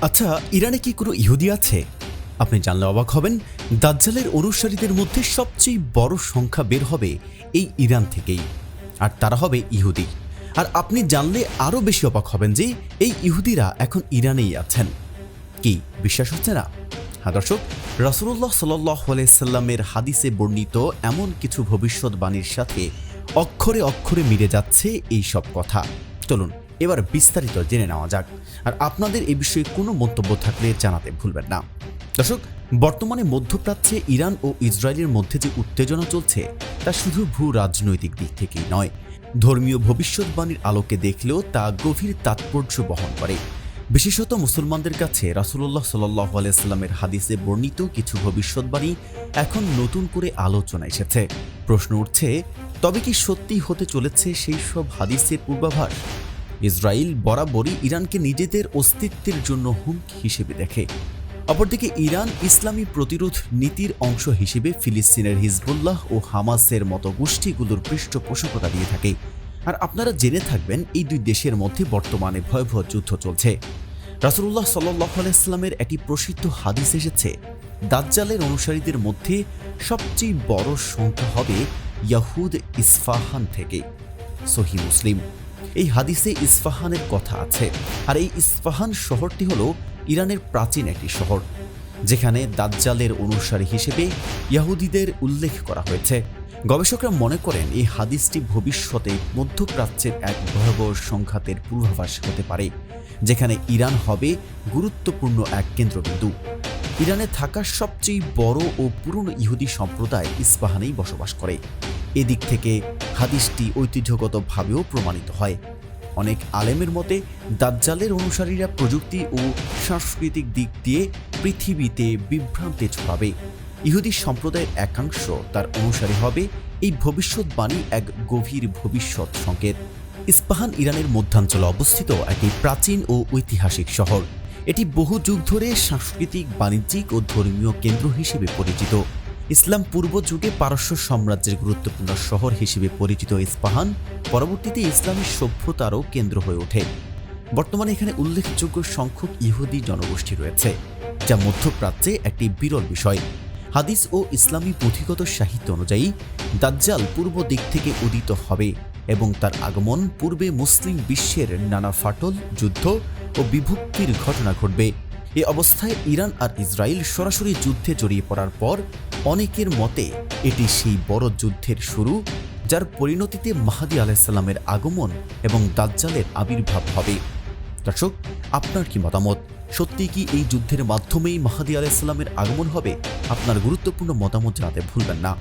আচ্ছা ইরানে কি কোনো ইহুদি আছে? আপনি জানলে অবাক হবেন, দাজ্জালের অনুসারীদের মধ্যে সবচেয়ে বড় সংখ্যা বের হবে এই ইরান থেকেই, আর তারা হবে ইহুদি। আর আপনি জানলে আরও বেশি অবাক হবেন যে এই ইহুদিরা এখন ইরানেই আছেন। কি, বিশ্বাস হচ্ছে না? হ্যাঁ দর্শক রাসুল্লাহ সাল্লাহ সাল্লামের হাদিসে বর্ণিত এমন কিছু ভবিষ্যৎবাণীর সাথে অক্ষরে অক্ষরে মিলে যাচ্ছে এই সব কথা। চলুন এবার বিস্তারিত জেনে নেওয়া যাক। আর আপনাদের এ বিষয়ে কোনো মন্তব্য থাকলে জানাতে ভুলবেন না। দর্শক, বর্তমানে মধ্যপ্রাচ্যে ইরান ও ইসরায়েলের মধ্যে যে উত্তেজনা চলছে, তা শুধু ভূ রাজনৈতিক দিক থেকেই নয়। ধর্মীয় ভবিষ্যৎবাণীর আলোকে দেখলেও তা গভীর তাৎপর্য বহন করে। বিশেষত মুসলমানদের কাছে রাসুল্লাহ সাল্লাহ আলাইস্লামের হাদিসে বর্ণিত কিছু ভবিষ্যৎবাণী এখন নতুন করে আলোচনা এসেছে। প্রশ্ন উঠছে, তবে কি সত্যি হতে চলেছে সেই সব হাদিসের পূর্বাভাস? ইসরায়েল বরাবরই ইরানকে নিজেদের অস্তিত্বের জন্য হুমকি হিসেবে দেখে। অপরদিকে ইরান ইসলামী প্রতিরোধ নীতির অংশ হিসেবে ফিলিস্তিনের হিজবুল্লাহ ও হামাসের মতো গোষ্ঠীগুলোর পৃষ্ঠপোষকতা দিয়ে থাকে। আর আপনারা জেনে থাকবেন, এই দুই দেশের মধ্যে বর্তমানে ভয়াবহ যুদ্ধ চলছে। রাসুল্লাহ সাল্লাহ আলাইস্লামের একটি প্রসিদ্ধ হাদিস এসেছে, দাজ্জালের অনুসারীদের মধ্যে সবচেয়ে বড় সংখ্যা হবে ইয়াহুদ ইসফাহান থেকে। সহি মুসলিম। এই হাদিসে ইসফাহানের কথা আছে। আর এই ইসফাহান শহরটি হল ইরানের প্রাচীন একটি শহর, যেখানে দাজ্জালের অনুসারী হিসেবে ইয়াহুদিদের উল্লেখ করা হয়েছে। গবেষকরা মনে করেন এই হাদিসটি ভবিষ্যতে মধ্যপ্রাচ্যের এক ভয়াবহ সংঘাতের পূর্বাভাস হতে পারে, যেখানে ইরান হবে গুরুত্বপূর্ণ এক কেন্দ্রবিন্দু। ইরানে থাকা সবচেয়ে বড় ও পুরনো ইহুদি সম্প্রদায় ইস্পাহানেই বসবাস করে। এদিক থেকে হাদিসটি ঐতিহ্যগতভাবেও প্রমাণিত হয়। অনেক আলেমের মতে, দাজ্জালের অনুসারীরা প্রযুক্তি ও সাংস্কৃতিক দিক দিয়ে পৃথিবীতে বিভ্রান্তি ছড়াবে। ইহুদি সম্প্রদায়ের একাংশ তার অনুসারী হবে এই ভবিষ্যৎবাণী এক গভীর ভবিষ্যৎ সংকেত। ইস্পাহান ইরানের মধ্যাঞ্চলে অবস্থিত একটি প্রাচীন ও ঐতিহাসিক শহর। এটি বহু যুগ ধরে সাংস্কৃতিক, বাণিজ্যিক ও ধর্মীয় কেন্দ্র হিসেবে পরিচিত। ইসলাম পূর্ব যুগে পারস্য সাম্রাজ্যের গুরুত্বপূর্ণ শহর হিসেবে পরিচিত ইস্পাহান পরবর্তীতে ইসলামী সভ্যতারও কেন্দ্র হয়ে ওঠে। বর্তমানে এখানে উল্লেখযোগ্য সংখ্যক ইহুদি জনগোষ্ঠী রয়েছে, যা মধ্যপ্রাচ্যে একটি বিরল বিষয়। হাদিস ও ইসলামী পুঁথিগত সাহিত্য অনুযায়ী, দাজ্জাল পূর্ব দিক থেকে উদিত হবে এবং তার আগমন পূর্বে মুসলিম বিশ্বের নানা ফাটল, যুদ্ধ ও বিভক্তির ঘটনা ঘটবে। এ অবস্থায় ইরান আর ইসরায়েল সরাসরি যুদ্ধে জড়িয়ে পড়ার পর অনেকের মতে এটি সেই বড় যুদ্ধের শুরু, যার পরিণতিতে মাহাদি আলাইসাল্লামের আগমন এবং দাজ্জালের আবির্ভাব হবে। দর্শক, আপনার কি মতামত? সত্যি কি এই যুদ্ধের মাধ্যমেই মাহাদি আলাইসাল্লামের আগমন হবে? আপনার গুরুত্বপূর্ণ মতামত জানাতে ভুলবেন না।